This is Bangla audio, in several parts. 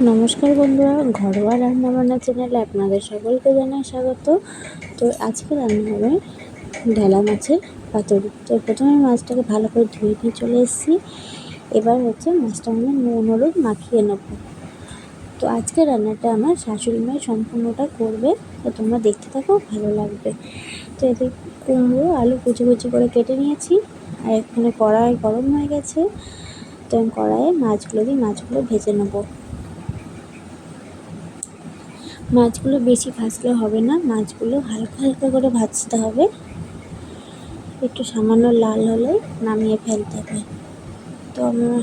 নমস্কার বন্ধুরা, ঘরোয়া রান্নাবান্না চ্যানেলে আপনাদের সকলকে জানাই স্বাগত। তো আজকে রান্না হবে ঢেলা মাছের পাতুরি। তো প্রথমে মাছটাকে ভালো করে ধুয়ে নিয়ে চলে এসেছি। এবার হচ্ছে মাছটা আমি নুন, হলুদ মাখিয়ে নেব। তো আজকে রান্নাটা আমার শাশুড়ি মায়ের সম্পূর্ণটা করবে। তো তোমরা দেখতে থাকো, ভালো লাগবে। তো এতে কুমড়ো, আলু কুচি কুচি করে কেটে নিয়েছি। আর এখানে কড়াই গরম হয়ে গেছে। তো আমি কড়াইয়ে মাছগুলো দিয়ে মাছগুলো ভেজে নেব। মাছগুলো বেশি ভাজলে হবে না, মাছগুলো হালকা হালকা করে ভাজতে হবে। একটু সামান্য লাল হলে নামিয়ে ফেলতে হবে। তো আমার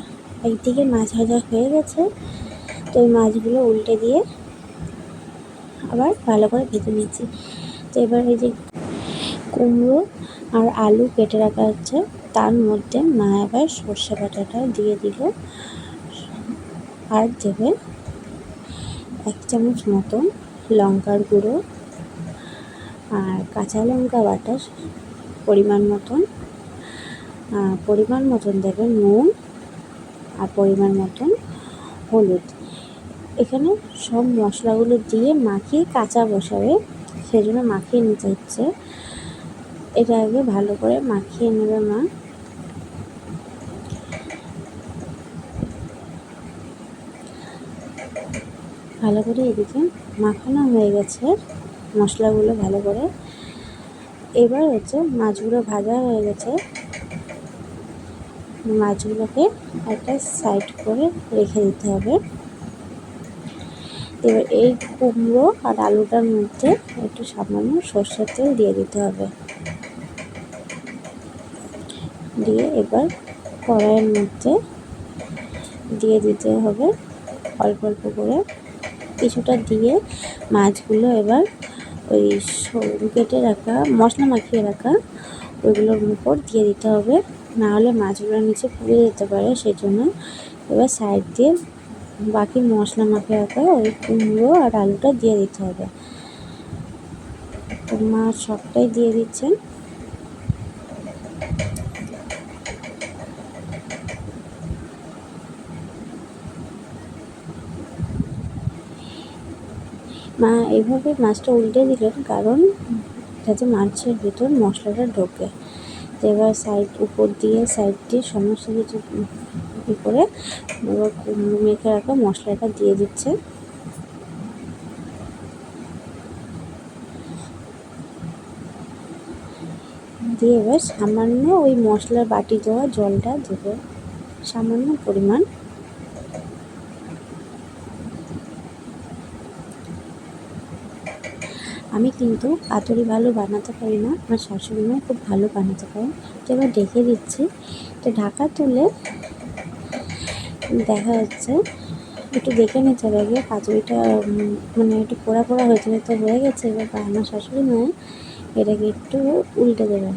একদিকে মাছ ভাজা হয়ে গেছে। তো ওই মাছগুলো উল্টে দিয়ে আবার ভালো করে ভেজে নিচ্ছি। তো এবার এই যে কুমড়ো আর আলু কেটে রাখা হচ্ছে, তার মধ্যে মা এবার সর্ষে বাটাটা দিয়ে দিল। আর দেবে এক চামচ মতন লঙ্কার গুঁড়ো আর কাঁচা লঙ্কা বাটা পরিমাণ মতন। পরিমাণ মতন দেবেন নুন আর পরিমাণ মতন হলুদ। এখানে সব মশলাগুলো দিয়ে মাখিয়ে কাঁচা বসাবে, সেজন্য মাখিয়ে নিতে হচ্ছে। এটা আগে ভালো করে মাখিয়ে নেবে মা। ভালো করে এদিকে মাখানো হয়ে গেছে মশলাগুলো ভালো করে। এবার হচ্ছে মাছগুলো ভাজা হয়ে গেছে। মাছগুলোকে একটা সাইড করে রেখে দিতে হবে। এবার এই কুমড়ো আর আলুটার মধ্যে একটু সামান্য সর্ষের তেল দিয়ে দিতে হবে। দিয়ে এবার কড়াইয়ের মধ্যে দিয়ে দিতে হবে অল্প অল্প করে কিছুটা দিয়ে মাছগুলো এবার ওই কেটে রাখা, মশলা মাখিয়ে রাখা, ওইগুলোর উপর দিয়ে দিতে হবে। নাহলে মাছগুলোর নিচে পুড়ে যেতে পারে সেই জন্য এবার সাইড দিয়ে বাকি মশলা মাখিয়ে রাখা ওই কুমড়ো আর আলুটা দিয়ে দিতে হবে। মাছ সবটাই দিয়ে দিচ্ছেন মা এইভাবে মাছটা উল্টে দিলেন কারণ যাতে মাছের ভিতর মশলাটা ঢোকে। এবার সাইড উপর দিয়ে সাইড দিয়ে সমস্ত কিছু করে মেখে রাখা মশলাটা দিয়ে দিচ্ছে। দিয়ে এবার সামান্য ওই মশলার বাটি দেওয়া জলটা দেবে সামান্য পরিমাণ। আমি কিন্তু পাতুরি ভালো বানাতে পারি না। আমার শাশুড়ি মা খুব ভালো বানাতে পারেন। তো এবার ডেকে দিচ্ছি। তো ঢাকা তুলে দেখা যাচ্ছে, একটু দেখে নিতে হবে আগে পাতুরিটা মানে একটু পোড়া পোড়া হয়েছে তো হয়ে গেছে। এবার আমার শাশুড়ি মা এটাকে একটু উল্টে দেবেন।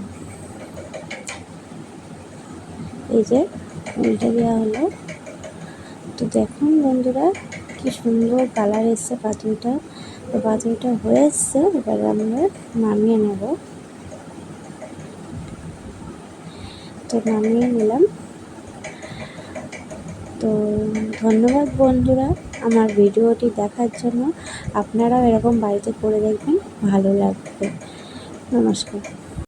এই যে উল্টে দেওয়া হলো। তো দেখুন বন্ধুরা, কি সুন্দর কালার এসছে পাতুরিটা। তো বাজারটা হয়ে এসছে এবার আমরা নামিয়ে নেব। তো নামিয়ে নিলাম। তো ধন্যবাদ বন্ধুরা আমার ভিডিওটি দেখার জন্য। আপনারাও এরকম বাড়িতে করে দেখবেন, ভালো লাগবে। নমস্কার।